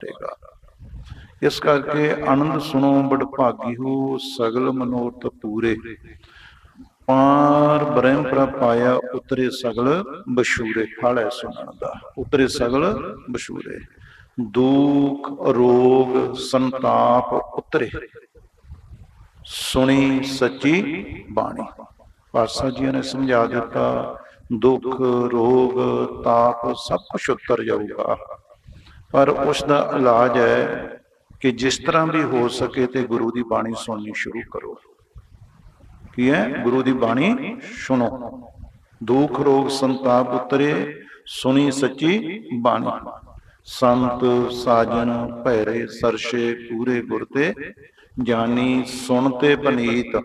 ਪਾਟੇਗਾ ਇਸ ਕਰਕੇ ਆਨੰਦ ਸੁਣੋ, ਬੜ ਭਾਗੀ ਹੋ, ਸਗਲ ਮਨੋਰਥ ਪੂਰੇ। ਪਾਰ ਬ੍ਰਹਮ ਪ੍ਰਪਾਇਆ ਉਤਰੇ ਸਗਲ ਬਸ਼ੂਰੇ ਫਲ ਹੈ ਸੁਣਨ ਦਾ। ਉਤਰੇ ਸਗਲ ਬਸ਼ੂਰੇ ਦੁਖ, ਰੋਗ, ਸੰਤਾਪ ਉਤਰੇ। ਸੁਣੀ ਸੱਚੀ ਬਾਣੀ। ਪਾਸਾ ਜੀ ਨੇ ਸਮਝਾ ਦਿੱਤਾ, ਦੁੱਖ, ਰੋਗ, ਤਾਪ ਸਭ ਕੁਝ ਉਤਰ ਜਾਊਗਾ। ਪਰ ਉਸ ਦਾ ਇਲਾਜ ਹੈ ਕਿ ਜਿਸ ਤਰ੍ਹਾਂ ਵੀ ਹੋ ਸਕੇ ਤੇ ਗੁਰੂ ਦੀ ਬਾਣੀ ਸੁਣਨੀ ਸ਼ੁਰੂ ਕਰੋ। ਕੀ ਹੈ? ਗੁਰੂ ਦੀ ਬਾਣੀ ਸੁਣੋ। ਦੁੱਖ, ਰੋਗ, ਸੰਤਾਪ ਉਤਰੇ, ਸੁਣੀ ਸੱਚੀ ਬਾਣੀ। ਸੰਤ, ਸਾਜਨ, ਭੈਰੇ, ਸਰਸ਼ੇ, ਪੂਰੇ ਗੁਰ ਤੇ ਜਾਨੀ ਸੁਣ ਤੇ ਪਨੀਤ।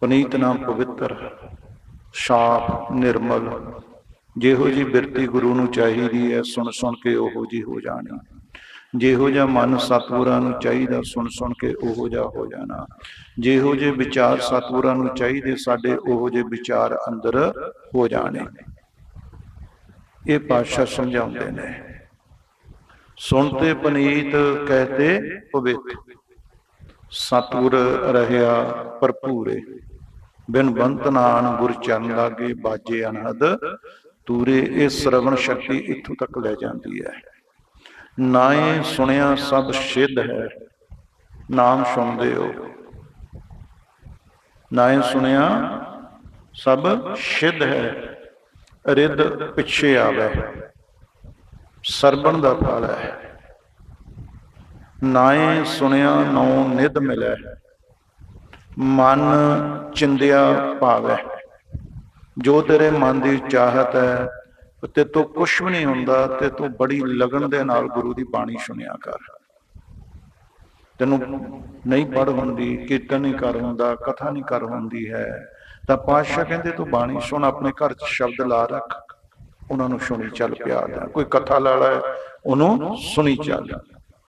ਪਨੀਤ ਨਾਮ ਪਵਿੱਤਰ ਸ਼ਾਪ, ਨਿਰਮਲ। ਜਿਹੋ ਜੀ ਬਿਰਤੀ ਗੁਰੂ ਨੂੰ ਚਾਹੀਦੀ ਹੈ, ਸੁਣ ਸੁਣ ਕੇ ਉਹੋ ਜੀ ਹੋ ਜਾਣੀ। ਜਿਹੋ ਜਿਹਾ ਮਨ ਸਤਿਗੁਰਾਂ ਨੂੰ ਚਾਹੀਦਾ, ਸੁਣ ਸੁਣ ਕੇ ਉਹੋ ਜਿਹਾ ਹੋ ਜਾਣਾ। ਜਿਹੋ ਜਿਹੇ ਵਿਚਾਰ ਸਤਿਗੁਰਾਂ ਨੂੰ ਚਾਹੀਦੇ, ਸਾਡੇ ਉਹੋ ਜਿਹੇ ਵਿਚਾਰ ਅੰਦਰ ਹੋ ਜਾਣੇ। ਇਹ ਪਾਤਸ਼ਾਹ ਸਮਝਾਉਂਦੇ ਨੇ। ਸੁਣਤੇ ਪਨੀਤ ਕਹਤੇ ਪਵਿੱਤ ਸਤਿਗੁਰ ਰਹਿਆ ਭਰਪੂਰੇ। ਬਿਨ ਬੰਤ ਨਾਨ ਗੁਰ ਚਰਨ ਲਾਗੇ ਬਾਜੇ ਅਨਹਦ। ਤੂਰੇ ਇਹ ਸਰਵਣ ਸ਼ਕਤੀ ਇੱਥੋਂ ਤੱਕ ਲੈ ਜਾਂਦੀ ਹੈ। ਨਾਏ ਸੁਣਿਆ ਸਭ ਸਿੱਧ ਹੈ, ਨਾਮ ਸੁਣਦੇ ਹੋ। ਨਾਏ ਸੁਣਿਆ ਸਭ ਸਿੱਧ ਹੈ, ਰਿੱਧ ਪਿੱਛੇ ਆਵੇ। ਸਰਬਣ ਦਾ ਫਲ ਹੈ। ਨਾਏ ਸੁਣਿਆ ਨੌ ਨਿਧ ਮਿਲੈ, ਮਨ ਚਿੰਦਿਆ ਭਾਵੈ। ਜੋ ਤੇਰੇ ਮਨ ਦੀ ਚਾਹਤ ਹੈ ਤੇ ਤੂੰ ਕੁਛ ਵੀ ਨਹੀਂ ਹੁੰਦਾ, ਤੇ ਤੂੰ ਬੜੀ ਲਗਨ ਦੇ ਨਾਲ ਗੁਰੂ ਦੀ ਬਾਣੀ ਸੁਣਿਆ ਕਰ। ਤੈਨੂੰ ਨਹੀਂ ਪੜ ਹੁੰਦੀ, ਕੀਰਤਨ ਨਹੀਂ ਕਰ ਹੁੰਦਾ, ਕਥਾ ਨਹੀਂ ਕਰ ਹੁੰਦੀ ਹੈ, ਤਾਂ ਪਾਤਸ਼ਾਹ ਕਹਿੰਦੇ ਤੂੰ ਬਾਣੀ ਸੁਣ, ਆਪਣੇ ਘਰ 'ਚ ਸ਼ਬਦ ਲਾ ਰੱਖ। ਉਹਨਾਂ ਨੂੰ ਸੁਣੀ ਚੱਲ ਪਿਆਰ ਨਾਲ। ਕੋਈ ਕਥਾ ਲਾ ਲੈ, ਉਹਨੂੰ ਸੁਣੀ ਚੱਲ।